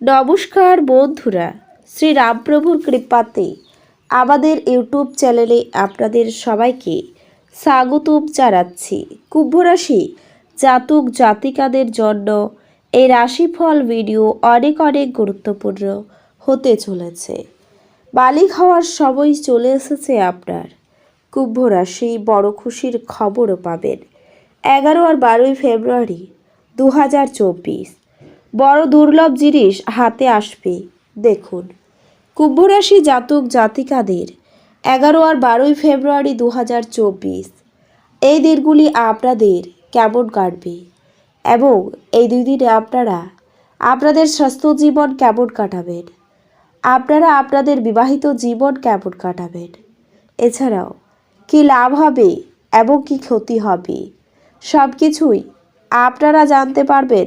নমস্কার বন্ধুরা, শ্রী রামপ্রভুর কৃপাতে আমাদের ইউটিউব চ্যানেলে আপনাদের সবাইকে স্বাগতম জানাচ্ছি। কুম্ভ রাশি জাতক জাতিকাদের জন্য এই রাশিফল ভিডিও অনেক অনেক গুরুত্বপূর্ণ হতে চলেছে। মালিক হওয়ার সময় চলে এসেছে আপনার। কুম্ভ রাশি বড় খুশির খবরও পাবেন। এগারো আর বারোই ফেব্রুয়ারি দু হাজার চব্বিশ। বড় দুর্লভ জিনিস হাতে আসবে। দেখুন, কুম্ভরাশি জাতক জাতিকাদের এগারো আর বারোই ফেব্রুয়ারি দু হাজার চব্বিশ। এই দিনগুলি আপনাদের কেমন কাটবে? এবং এই দুই দিনে আপনারা, আপনাদের স্বাস্থ্য জীবন কেমন কাটাবেন? আপনারা আপনাদের বিবাহিত জীবন কেমন কাটাবেন? এছাড়াও, কি লাভ হবে এবং কি ক্ষতি হবে? সব কিছুই আপনারা জানতে পারবেন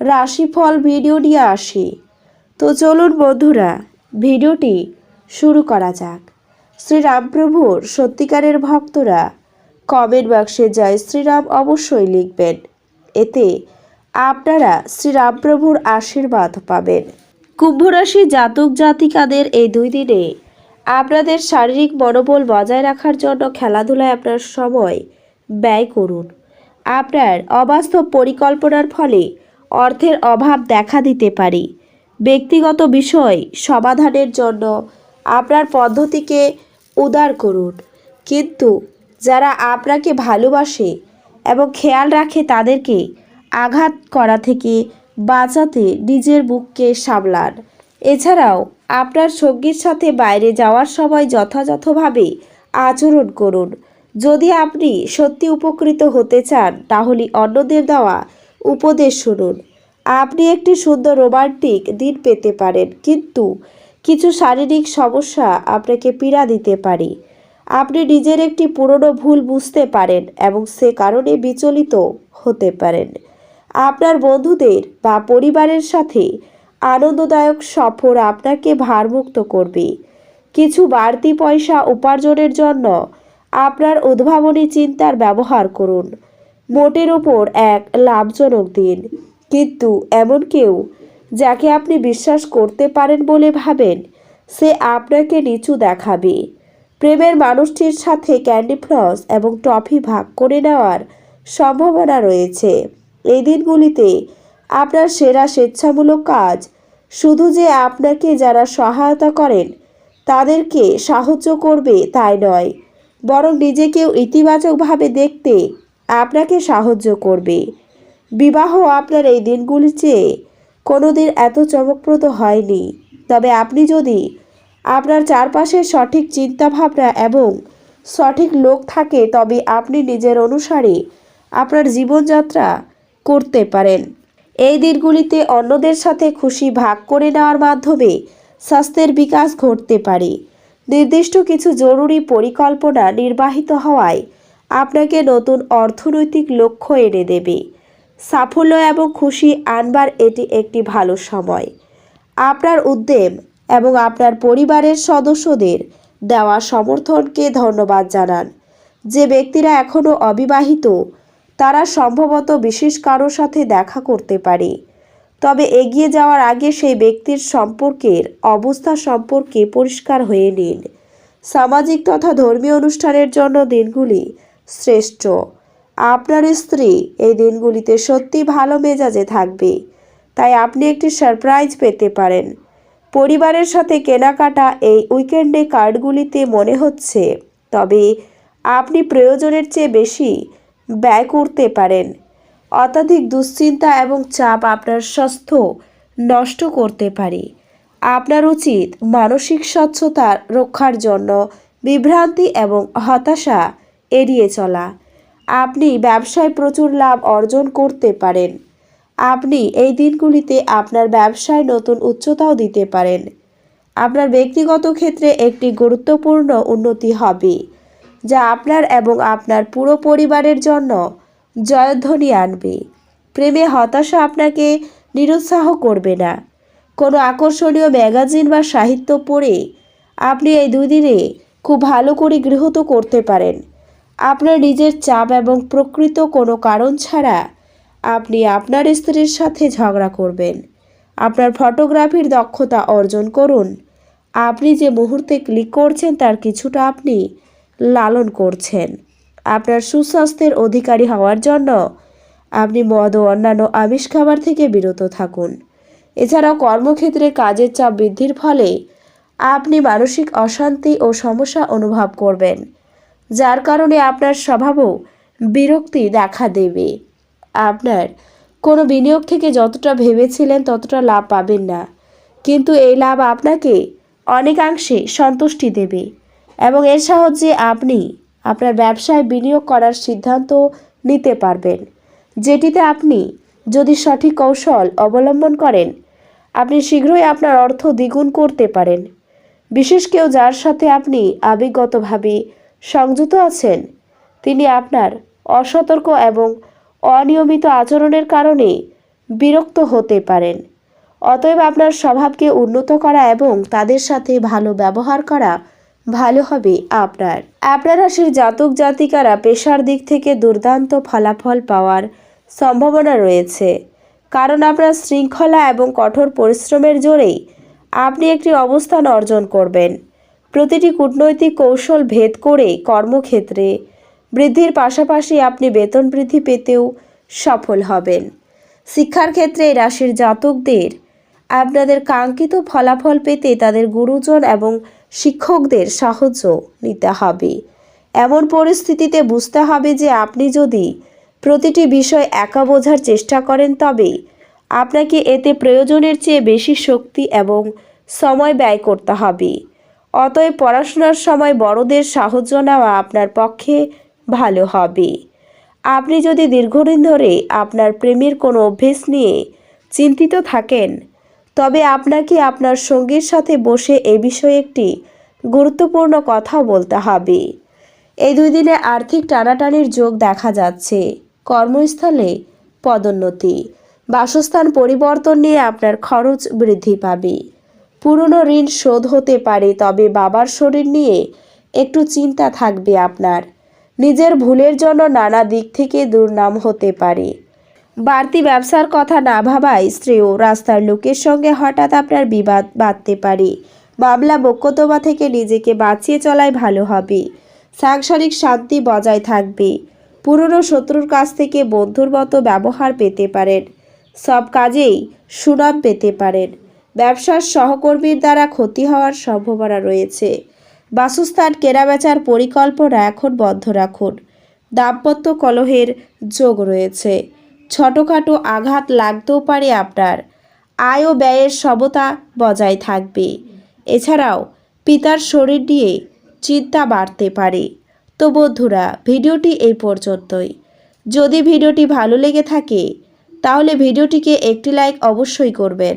রাশিফল ভিডিও নিয়ে আসি। তো চলুন বন্ধুরা, ভিডিওটি শুরু করা যাক। শ্রীরামপ্রভুর সত্যিকারের ভক্তরা কমেন্ট বাক্সে জয় শ্রীরাম অবশ্যই লিখবেন। এতে আপনারা শ্রীরামপ্রভুর আশীর্বাদ পাবেন। কুম্ভরাশি জাতক জাতিকাদের এই দুই দিনে আপনাদের শারীরিক মনোবল বজায় রাখার জন্য খেলাধুলায় আপনার সময় ব্যয় করুন। আপনার অবাস্তব পরিকল্পনার ফলে অর্থের অভাব দেখা দিতে পারে। ব্যক্তিগত বিষয় সমাধানের জন্য আপনার পদ্ধতিকে উদার করুন। কিন্তু যারা আপনাকে ভালোবাসে এবং খেয়াল রাখে তাদেরকে আঘাত করা থেকে বাঁচাতে নিজের বুককে সামলান। এছাড়াও আপনার সঙ্গীর সাথে বাইরে যাওয়ার সময় যথাযথভাবে আচরণ করুন। যদি আপনি সত্যি উপকৃত হতে চান, তাহলে অন্যদের দেওয়া উপদেশ শুনুন। আপনি একটি সুন্দর রোমান্টিক দিন পেতে পারেন, কিন্তু কিছু শারীরিক সমস্যা আপনাকে পীড়া দিতে পারে। আপনি নিজের একটি পুরনো ভুল বুঝতে পারেন এবং সে কারণে বিচলিত হতে পারেন। আপনার বন্ধুদের বা পরিবারের সাথে আনন্দদায়ক সফর আপনাকে ভারমুক্ত করবে। কিছু বাড়তি পয়সা উপার্জনের জন্য আপনার উদ্ভাবনী চিন্তার ব্যবহার করুন। মোটের ওপর এক লাভজনক দিন। কিন্তু এমন কেউ যাকে আপনি বিশ্বাস করতে পারেন বলে ভাবেন, সে আপনাকে নিচু দেখাবে। প্রেমের মানুষটির সাথে ক্যান্ডি ফ্লস এবং টফি ভাগ করে নেওয়ার সম্ভাবনা রয়েছে। এই দিনগুলিতে আপনার সেরা স্বেচ্ছামূলক কাজ শুধু যে আপনাকে যারা সহায়তা করেন, তাদেরকে সাহায্য করবে তাই নয়, বরং নিজেকেও ইতিবাচকভাবে দেখতে আপনাকে সাহায্য করবে। বিবাহ আপনার এই দিনগুলির চেয়ে কোনো দিন এত চমকপ্রদ হয়নি। তবে আপনি যদি আপনার চারপাশে সঠিক চিন্তাভাবনা এবং সঠিক লোক থাকে, তবে আপনি নিজের অনুসারে আপনার জীবনযাত্রা করতে পারেন। এই দিনগুলিতে অন্যদের সাথে খুশি ভাগ করে নেওয়ার মাধ্যমে স্বাস্থ্যের বিকাশ ঘটতে পারে। নির্দিষ্ট কিছু জরুরি পরিকল্পনা নির্বাহিত হওয়ায় আপনাকে নতুন অর্থনৈতিক লক্ষ্য এনে দেবে। সাফল্য এবং খুশি আনবার এটি একটি ভালো সময়। আপনার উদ্যম এবং আপনার পরিবারের সদস্যদের দেওয়া সমর্থনকে ধন্যবাদ জানান। যে ব্যক্তিরা এখনও অবিবাহিত, তারা সম্ভবত বিশেষ কারোর সাথে দেখা করতে পারে। তবে এগিয়ে যাওয়ার আগে সেই ব্যক্তির সম্পর্কের অবস্থা সম্পর্কে পরিষ্কার হয়ে নিন। সামাজিক তথা ধর্মীয় অনুষ্ঠানের জন্য দিনগুলি শ্রেষ্ঠ। আপনার স্ত্রী এই দিনগুলিতে সত্যি ভালো মেজাজে থাকবে। তাই আপনি একটি সারপ্রাইজ পেতে পারেন। পরিবারের সাথে কেনাকাটা এই উইকেন্ডে কার্ডগুলিতে মনে হচ্ছে। তবে আপনি প্রয়োজনের চেয়ে বেশি ব্যয় করতে পারেন। অত্যাধিক দুশ্চিন্তা এবং চাপ আপনার স্বাস্থ্য নষ্ট করতে পারে। আপনার উচিত মানসিক স্বচ্ছতা রক্ষার জন্য বিভ্রান্তি এবং হতাশা এড়িয়ে চলা। আপনি ব্যবসায় প্রচুর লাভ অর্জন করতে পারেন। আপনি এই দিনগুলিতে আপনার ব্যবসায় নতুন উচ্চতাও দিতে পারেন। আপনার ব্যক্তিগত ক্ষেত্রে একটি গুরুত্বপূর্ণ উন্নতি হবে, যা আপনার এবং আপনার পুরো পরিবারের জন্য জয়ধ্বনি আনবে। প্রেমে হতাশা আপনাকে নিরুৎসাহ করবে না। কোনো আকর্ষণীয় ম্যাগাজিন বা সাহিত্য পড়ে আপনি এই দুই দিনে খুব ভালো করে গৃহীত করতে পারেন। আপনার নিজের চাপ এবং প্রকৃত কোনো কারণ ছাড়া আপনি আপনার স্ত্রীর সাথে ঝগড়া করবেন। আপনার ফটোগ্রাফির দক্ষতা অর্জন করুন। আপনি যে মুহূর্তে ক্লিক করছেন তার কিছুটা আপনি লালন করছেন। আপনার সুস্বাস্থ্যের অধিকারী হওয়ার জন্য আপনি মদ ও অন্যান্য আমিষ খাবার থেকে বিরত থাকুন। এছাড়াও কর্মক্ষেত্রে কাজের চাপ বৃদ্ধির ফলে আপনি মানসিক অশান্তি ও সমস্যা অনুভব করবেন। যার কারণে আপনার স্বভাবও বিরক্তি দেখা দেবে। আপনার কোনো বিনিয়োগ থেকে যতটা ভেবেছিলেন ততটা লাভ পাবেন না। কিন্তু এই লাভ আপনাকে অনেকাংশে সন্তুষ্টি দেবে এবং এর সাহায্যে আপনি আপনার ব্যবসায় বিনিয়োগ করার সিদ্ধান্ত নিতে পারবেন। যেটিতে আপনি যদি সঠিক কৌশল অবলম্বন করেন, আপনি শীঘ্রই আপনার অর্থ দ্বিগুণ করতে পারেন। বিশেষ কেউ যার সাথে আপনি আবেগগতভাবে সংযুক্ত আছেন। তিনি আপনার অসতর্ক এবং অনিয়মিত আচরণের কারণে বিরক্ত হতে পারেন। অতএব আপনার স্বভাবকে উন্নত করা এবং তাদের সাথে ভালো ব্যবহার করা ভালো হবে আপনার। আপনার রাশির জাতক জাতিকারা পেশার দিক থেকে দুর্দান্ত ফলাফল পাওয়ার সম্ভাবনা রয়েছে। কারণ আপনার শৃঙ্খলা এবং কঠোর পরিশ্রমের জোরেই আপনি একটি অবস্থান অর্জন করবেন। প্রতিটি কূটনৈতিক কৌশল ভেদ করে কর্মক্ষেত্রে বৃদ্ধির পাশাপাশি আপনি বেতন বৃদ্ধি পেতেও সফল হবেন। শিক্ষার ক্ষেত্রে রাশির জাতকদের আপনাদের কাঙ্ক্ষিত ফলাফল পেতে তাদের গুরুজন এবং শিক্ষকদের সাহায্য নিতে হবে। এমন পরিস্থিতিতে বুঝতে হবে যে আপনি যদি প্রতিটি বিষয় একা বোঝার চেষ্টা করেন তবে আপনাকে এতে প্রয়োজনের চেয়ে বেশি শক্তি এবং সময় ব্যয় করতে হবে। অতএব পড়াশোনার সময় বড়দের সাহায্য নেওয়া আপনার পক্ষে ভালো হবে। আপনি যদি দীর্ঘদিন ধরে আপনার প্রেমের কোনো অভ্যেস নিয়ে চিন্তিত থাকেন, তবে আপনাকে আপনার সঙ্গীর সাথে বসে এ বিষয়ে একটি গুরুত্বপূর্ণ কথা বলতে হবে। এই দুই দিনে আর্থিক টানাটানির যোগ দেখা যাচ্ছে। কর্মস্থলে পদোন্নতি। বাসস্থান পরিবর্তন নিয়ে আপনার খরচ বৃদ্ধি পাবে। পুরনো ঋণ শোধ হতে পারে, তবে বাবার শরীর নিয়ে একটু চিন্তা থাকবে আপনার। নিজের ভুলের জন্য নানা দিক থেকে দুর্নাম হতে পারে। বাড়তি ব্যবসার কথা না ভাবায় স্ত্রীও রাস্তার লোকের সঙ্গে হঠাৎ আপনার বিবাদ বাঁধতে পারে। মামলা বক্যতবা থেকে নিজেকে বাঁচিয়ে চলাই ভালো হবে। সাংসারিক শান্তি বজায় থাকবে। পুরনো শত্রুর কাছ থেকে বন্ধুর মতো ব্যবহার পেতে পারেন। সব কাজেই সুনাম পেতে পারেন। ব্যবসার সহকর্মীর দ্বারা ক্ষতি হওয়ার সম্ভাবনা রয়েছে। বাসস্থান কেনাবেচার পরিকল্পনা এখন বন্ধ রাখুন। দাম্পত্য কলহের যোগ রয়েছে। ছোটোখাটো আঘাত লাগতেও পারে আপনার। আয় ও ব্যয়ের সমতা বজায় থাকবে। এছাড়াও, পিতার শরীর নিয়ে চিন্তা বাড়তে পারে। তো বন্ধুরা, ভিডিওটি এই পর্যন্তই। যদি ভিডিওটি ভালো লেগে থাকে, তাহলে ভিডিওটিকে একটি লাইক অবশ্যই করবেন।